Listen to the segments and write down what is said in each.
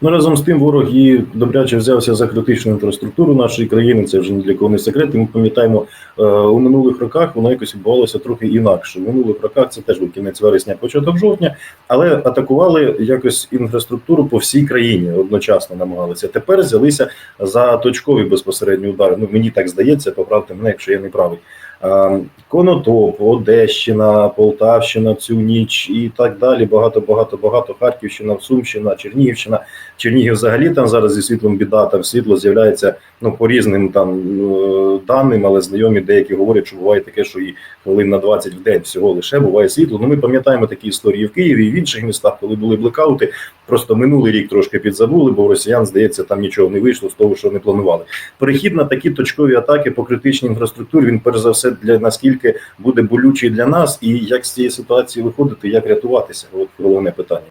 Ну разом з тим, ворог і добряче взявся за критичну інфраструктуру нашої країни. Це вже ні для кого не секрет. І ми пам'ятаємо е, у минулих роках воно якось відбувалося трохи інакше. У минулих роках це теж був кінець вересня, початок жовтня, але атакували якось інфраструктуру по всій країні одночасно намагалися. Тепер взялися за точкові безпосередні удари. Ну мені так здається, поправте мене, якщо я не правий. Е, Конотоп, Одещина, Полтавщина цю ніч і так далі. Багато, багато, багато. Харківщина, Сумщина, Чернігівщина. Чернігів взагалі там зараз зі світлом біда, там світло з'являється ну по різним там е, даним, але знайомі деякі говорять, що буває таке, що і хвилин на 20 в день всього лише буває світло. Ну ми пам'ятаємо такі історії в Києві і в інших містах, коли були блекаути. Просто минулий рік трошки підзабули, бо у росіян здається там нічого не вийшло з того, що не планували. Перехід на такі точкові атаки по критичній інфраструктурі. Він перш за все для наскільки буде болючий для нас, і як з цієї ситуації виходити, як рятуватися? От головне питання.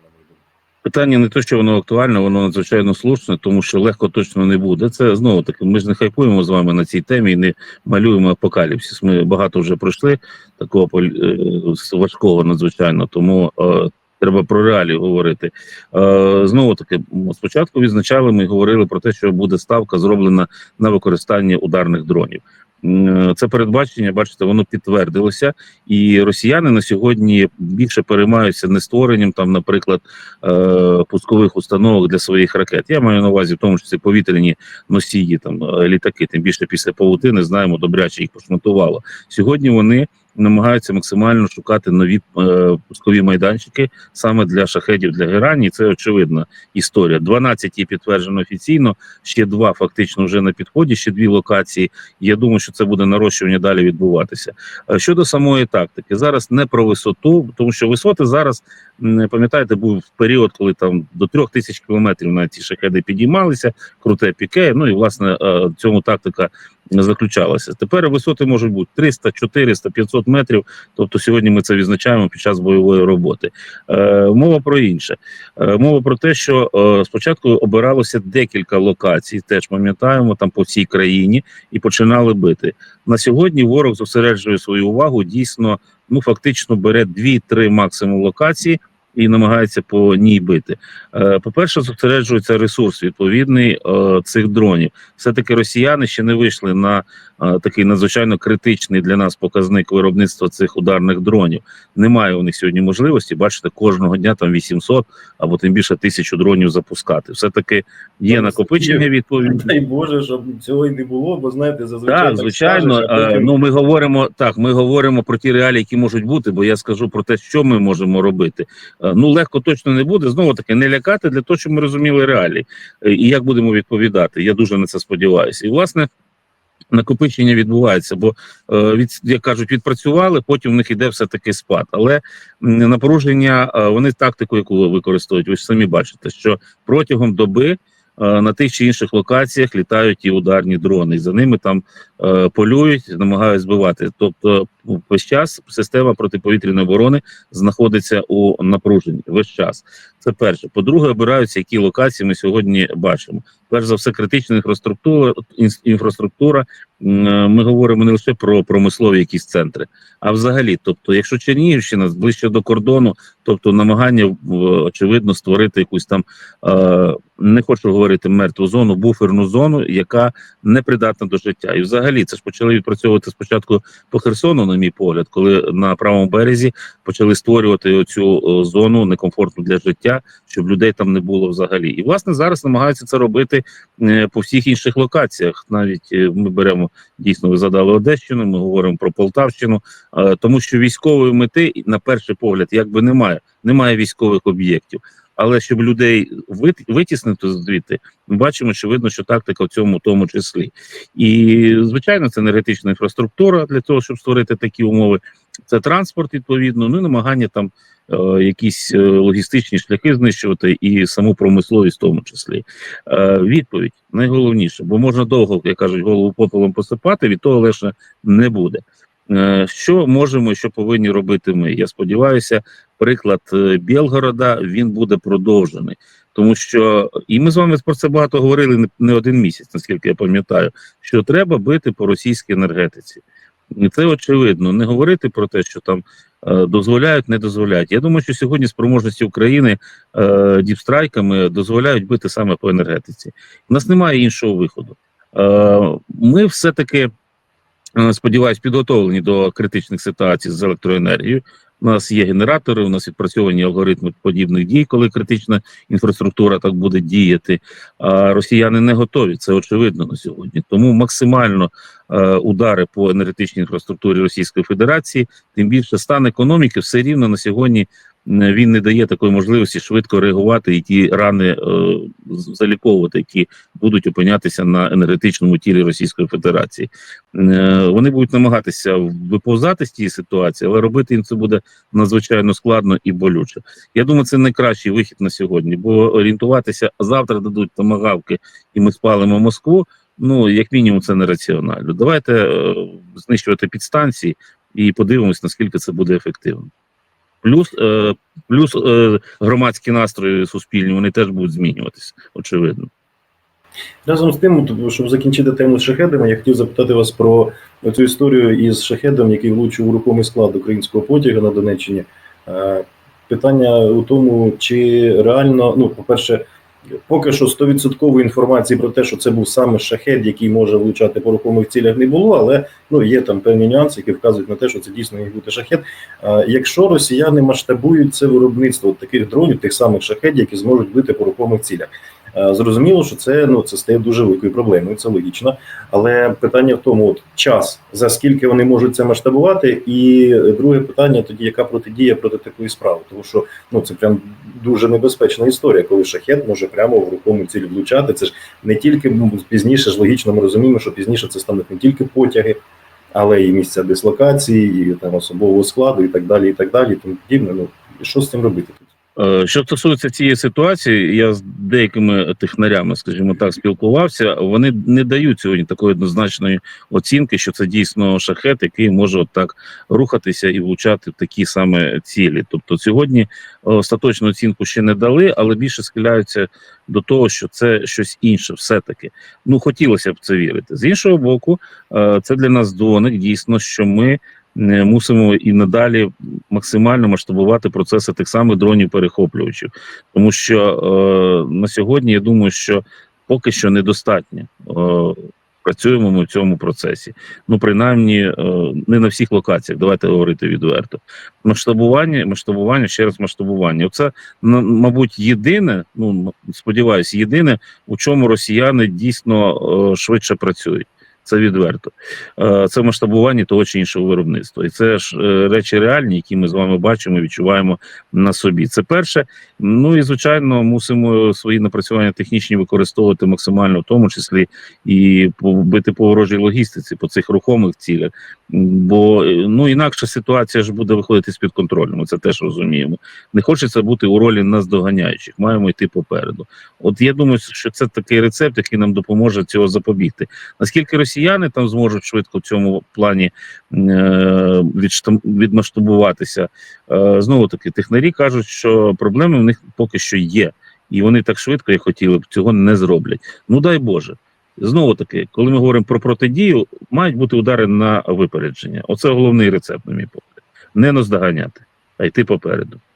Питання не те, що воно актуальне, воно надзвичайно слушне, тому що легко точно не буде. Це знову таки. Ми ж не хайпуємо з вами на цій темі і не малюємо апокаліпсис. Ми багато вже пройшли такого е, важкого надзвичайно, тому е, треба про реалії говорити. Е, знову таки, спочатку відзначали, ми говорили про те, що буде ставка зроблена на використання ударних дронів. Це передбачення, бачите, воно підтвердилося, і росіяни на сьогодні більше переймаються не створенням там, наприклад, е, пускових установок для своїх ракет. Я маю на увазі, в тому числі повітряні носії, там е, літаки. Тим більше після павутини знаємо, добряче їх пошматувало. Сьогодні вони намагаються максимально шукати нові е, пускові майданчики саме для шахедів для Герані. Це очевидна історія. 12 є підтверджено офіційно. Ще два фактично вже на підході. Ще дві локації. Я думаю, що це буде нарощування далі відбуватися. Е, Щодо самої тактики, зараз не про висоту, тому що висоти зараз пам'ятаєте, був період, коли там до трьох тисяч кілометрів на ці шахеди підіймалися, круте піке. Ну і власне е, цьому тактика заключалася. Тепер висоти можуть бути 300, 400, 500 метрів. Тобто сьогодні ми це відзначаємо під час бойової роботи. Е, мова про інше. Е, мова про те, що е, спочатку обиралося декілька локацій, теж пам'ятаємо там по всій країні, і починали бити. На сьогодні ворог зосереджує свою увагу дійсно. Ну фактично бере 2-3 максимум локації і намагається по ній бити. Е, По-перше, зосереджується ресурс відповідний е, цих дронів. Все таки росіяни ще не вийшли на е, такий надзвичайно критичний для нас показник виробництва цих ударних дронів. Немає у них сьогодні можливості. Бачите, кожного дня там 800 або тим більше тисячу дронів запускати. Все таки є накопичення відповідні. Дай Боже, щоб цього й не було, бо знаєте, зазвичай Так, так звичайно. скажеш, Ну ми говоримо так. Ми говоримо про ті реалії, які можуть бути. Бо я скажу про те, що ми можемо робити. Е, Ну легко точно не буде. Знову таки не лякати для того, щоб ми розуміли реалії Е, і як будемо відповідати. Я дуже на це сподіваюся. І власне. Накопичення відбувається, бо е, від як кажуть, відпрацювали. Потім в них іде все таки спад. Але напруження вони тактику, яку використовують. Ви ж самі бачите, що протягом доби на тих чи інших локаціях літають і ударні дрони, і за ними там е, полюють, намагають збивати. Тобто, ну, весь час система протиповітряної оборони знаходиться у напруженні. Весь час це перше. По-друге, обираються, які локації ми сьогодні бачимо. Перш за все, критична інфраструктура. інфраструктура. Е, Ми говоримо не лише про промислові якісь центри, а взагалі, тобто, якщо Чернігівщина ближче до кордону, тобто намагання очевидно створити якусь там е, не хочу говорити мертву зону, буферну зону, яка не придатна до життя. І взагалі це ж почали відпрацьовувати спочатку по Херсону, на мій погляд, коли на правому березі почали створювати оцю е, зону некомфортну для життя, щоб людей там не було взагалі. І власне зараз намагаються це робити по всіх інших локаціях. Навіть е, ми беремо дійсно, ви задали Одещину, ми говоримо про Полтавщину, е, тому що військової мети на перший погляд якби немає, немає військових об'єктів. Але щоб людей вит- витіснити звідти, ми бачимо, що видно, що тактика в цьому тому числі. І звичайно, це енергетична інфраструктура для того, щоб створити такі умови. Це транспорт, відповідно, ну і намагання там е, якісь е, логістичні шляхи знищувати і саму промисловість, в тому числі. Е, відповідь найголовніше, бо можна довго, як кажуть, голову попелом посипати, від того лише не буде. Е, що можемо що повинні робити ми? Я сподіваюся, приклад е, Білгорода він буде продовжений. Тому що і ми з вами про це багато говорили не один місяць, наскільки я пам'ятаю, що треба бити по російській енергетиці. І це очевидно. Не говорити про те, що там е, дозволяють, не дозволяють. Я думаю, що сьогодні спроможності України е, діпстрайками дозволяють бити саме по енергетиці. У нас немає іншого виходу. Е, ми все-таки, е, сподіваюсь, підготовлені до критичних ситуацій з електроенергією. У нас є генератори, у нас відпрацьовані алгоритми подібних дій, коли критична інфраструктура так буде діяти. А росіяни не готові, це очевидно на сьогодні. Тому максимально е, удари по енергетичній інфраструктурі Російської Федерації, тим більше стан економіки все рівно на сьогодні він не дає такої можливості швидко реагувати і ті рани е, заліковувати, які будуть опинятися на енергетичному тілі Російської Федерації. Е, вони будуть намагатися виповзати з тієї ситуації, але робити їм це буде надзвичайно складно і болюче. Я думаю, це найкращий вихід на сьогодні, бо орієнтуватися завтра дадуть томагавки, і ми спалимо Москву. Ну як мінімум, це нераціонально. Давайте е, знищувати підстанції і подивимось, наскільки це буде ефективно. Плюс, е, плюс е, громадські настрої суспільні вони теж будуть змінюватися, очевидно. Разом з тим, щоб закінчити тему з шахедами, я хотів запитати вас про цю історію із шахедом, який влучив у рухомий склад українського потяга на Донеччині. Е, Питання у тому, чи реально, ну, по-перше, поки що 100% інформації про те, що це був саме шахет, який може влучати по рухомих цілях, не було, але ну, є там певні нюанси, які вказують на те, що це дійсно міг бути шахет. А Якщо росіяни масштабують це виробництво таких дронів, тих самих шахетів, які зможуть бити по рухомих цілях. Е, Зрозуміло, що це ну це стає дуже великою проблемою, це логічно. Але питання в тому, от час за скільки вони можуть це масштабувати, і друге питання тоді, яка протидія проти такої справи, тому що ну це прям дуже небезпечна історія, коли шахет може прямо в рухому цілі влучати. Це ж не тільки ну, пізніше ж логічно, ми розуміємо, що пізніше це стануть не тільки потяги, але і місця дислокації, і там особового складу, і так далі, і так далі, тому подібне. Ну і що з цим робити тут? Е, Що стосується цієї ситуації, я з деякими технарями, скажімо так, спілкувався. Вони не дають сьогодні такої однозначної оцінки, що це дійсно шахет, який може отак рухатися і влучати в такі саме цілі. Тобто, сьогодні е, остаточну оцінку ще не дали, але більше схиляються до того, що це щось інше, все таки. Ну хотілося б це вірити. З іншого боку, е, це для нас дзвоник, дійсно, що ми. Е, Мусимо і надалі максимально масштабувати процеси тих самих дронів перехоплювачів, тому що е, на сьогодні я думаю, що поки що недостатньо. Е, Працюємо ми в цьому процесі. Ну, принаймні, е, не на всіх локаціях. Давайте говорити відверто. Масштабування, масштабування, ще раз масштабування. Це мабуть єдине. Ну сподіваюсь, єдине, у чому росіяни дійсно е, швидше працюють. Це відверто. Е, Це масштабування того чи іншого виробництва. І це ж е, речі реальні, які ми з вами бачимо, відчуваємо на собі. Це перше. Ну і звичайно, мусимо свої напрацювання технічні використовувати максимально, в тому числі і по- бити по ворожій логістиці, по цих рухомих цілях. Бо е, ну інакше ситуація ж буде виходити з під контролю. Ми це теж розуміємо. Не хочеться бути у ролі наздоганяючих, маємо йти попереду. От я думаю, що це такий рецепт, який нам допоможе цього запобігти. Наскільки росіяни там зможуть швидко в цьому плані е, відмасштабуватися, е, знову таки технарі кажуть, що проблеми в них поки що є, і вони так швидко, як хотіли б, цього не зроблять. Ну дай Боже. Знову таки, коли ми говоримо про протидію, мають бути удари на випередження. Оце головний рецепт, на мій погляд. Не наздоганяти, а йти попереду.